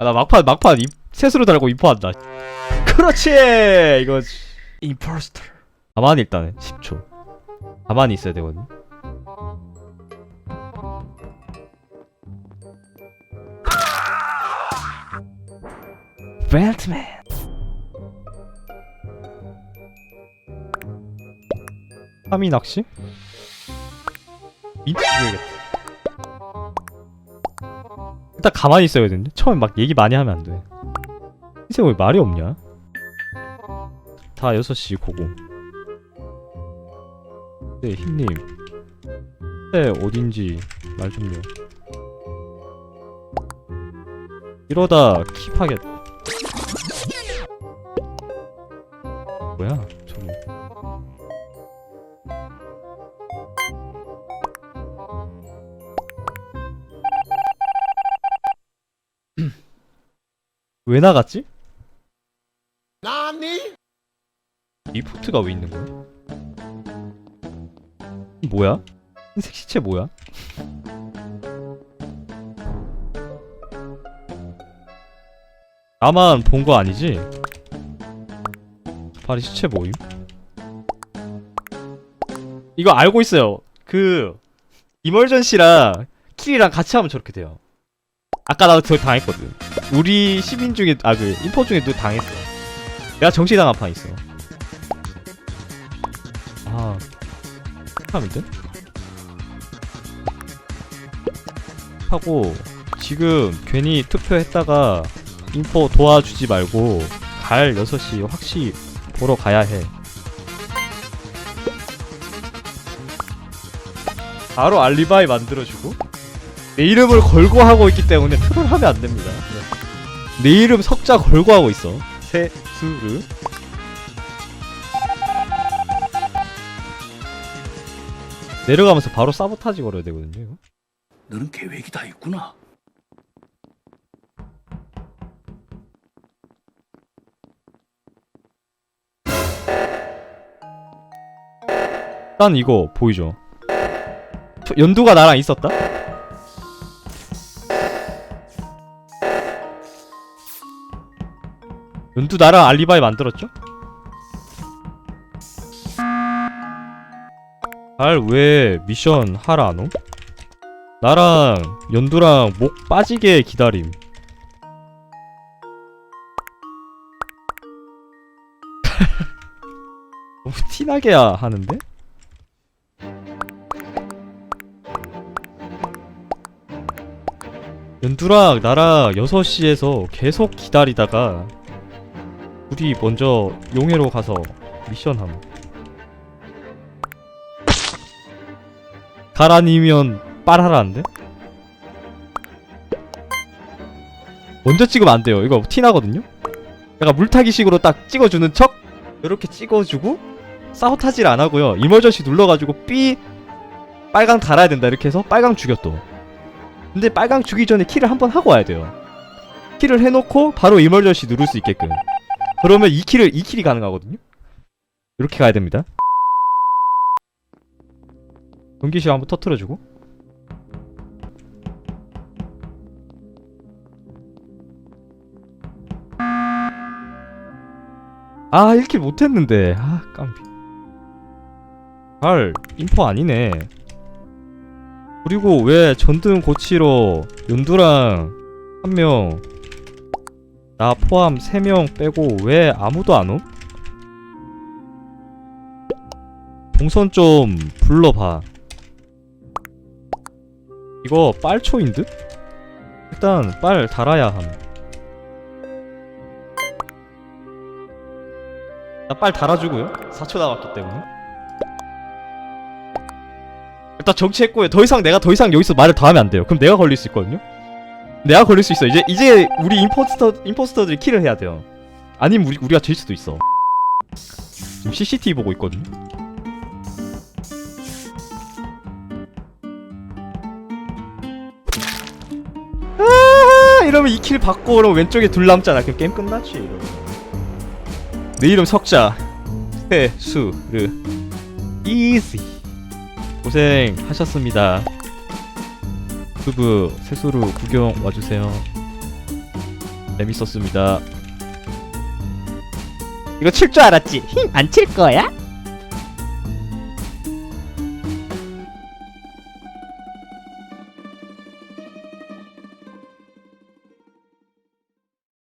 아, 나 막판 막판 이, 셋으로 달고 인포한다. 그렇지 이거 임포스터. 가만히 일단은 10초. 가만히 있어야 되거든. 벨트맨. 하미 낚시? 민트 죽여야겠다. 일단 가만히 있어야 되는데 처음에 막 얘기 많이 하면 안 돼. 이새 왜 말이 없냐? 다 6시 고고. 네, 힘님. 네, 어딘지 말 좀요. 이러다 킵하겠. 뭐야, 저기. 왜 나갔지? 나니? 리포트가 왜 있는 거야? 이 뭐야? 흰색 시체 뭐야? 나만 본 거 아니지? 파리 시체 모임? 이거 알고 있어요. 그 이멀전시랑 킬이랑 같이 하면 저렇게 돼요. 아까 나도 그걸 당했거든. 우리 시민 중에 아 그 인포 중에 도 당했어. 내가 정시 당한 판 있어. 아, 돼? 하고 지금 괜히 투표했다가 인포 도와주지 말고 갈 6시 확실히 보러 가야 해. 바로 알리바이 만들어주고 내 이름을 걸고 하고 있기 때문에 트롤 하면 안 됩니다. 네. 내 이름 석자 걸고 하고 있어. 세수르. 내려가면서 바로 사보타지 걸어야 되거든요. 이거. 너는 계획이 다 있구나. 일단 이거 보이죠? 저- 연두가 나랑 있었다? 연두 나랑 알리바이 만들었죠? 잘왜 미션 하라 안 옴? 나랑 연두랑 목 빠지게 기다림 너무 티나게 하는데? 연두랑 나랑 6시에서 계속 기다리다가 우리 먼저 용해로 가서 미션함 가라니면 빨하라는데? 먼저 찍으면 안 돼요 이거 티나거든요? 약간 물타기식으로 딱 찍어주는 척 이렇게 찍어주고 사보타지를 안 하고요 이머전시 눌러가지고 삐 빨강 달아야 된다 이렇게 해서 빨강 죽였어 근데 빨강 주기 전에 킬을 한번 하고 와야 돼요. 킬을 해놓고 바로 이멀전시 누를 수 있게끔. 그러면 2킬을 2킬이 가능하거든요. 이렇게 가야 됩니다. 전기시 한번 터트려주고. 아 1킬 못했는데 아 깜비. 잘 인포 아니네. 그리고 왜 전등 고치러 연두랑 한 명, 나 포함 세명 빼고 왜 아무도 안 옴? 동선 좀 불러봐. 이거 빨초인 듯? 일단 빨 달아야 함. 나 빨 달아주고요. 4초 남았기 때문에. 일단 정치했고요. 더 이상 내가 더 이상 여기서 말을 더 하면 안 돼요. 그럼 내가 걸릴 수 있거든요. 내가 걸릴 수 있어. 이제 이제 우리 임포스터 임포스터들이 킬을 해야 돼요. 아니면 우리 우리가 질 수도 있어. 지금 CCTV 보고 있거든. 아 이러면 이킬 받고 그럼 왼쪽에 둘 남잖아. 그럼 게임 끝났지. 내 이름 석자 세수르 이지. 고생하셨습니다. 유튜브 세수로 구경 와주세요. 재밌었습니다 이거 칠 줄 알았지? 힘 안 칠 거야?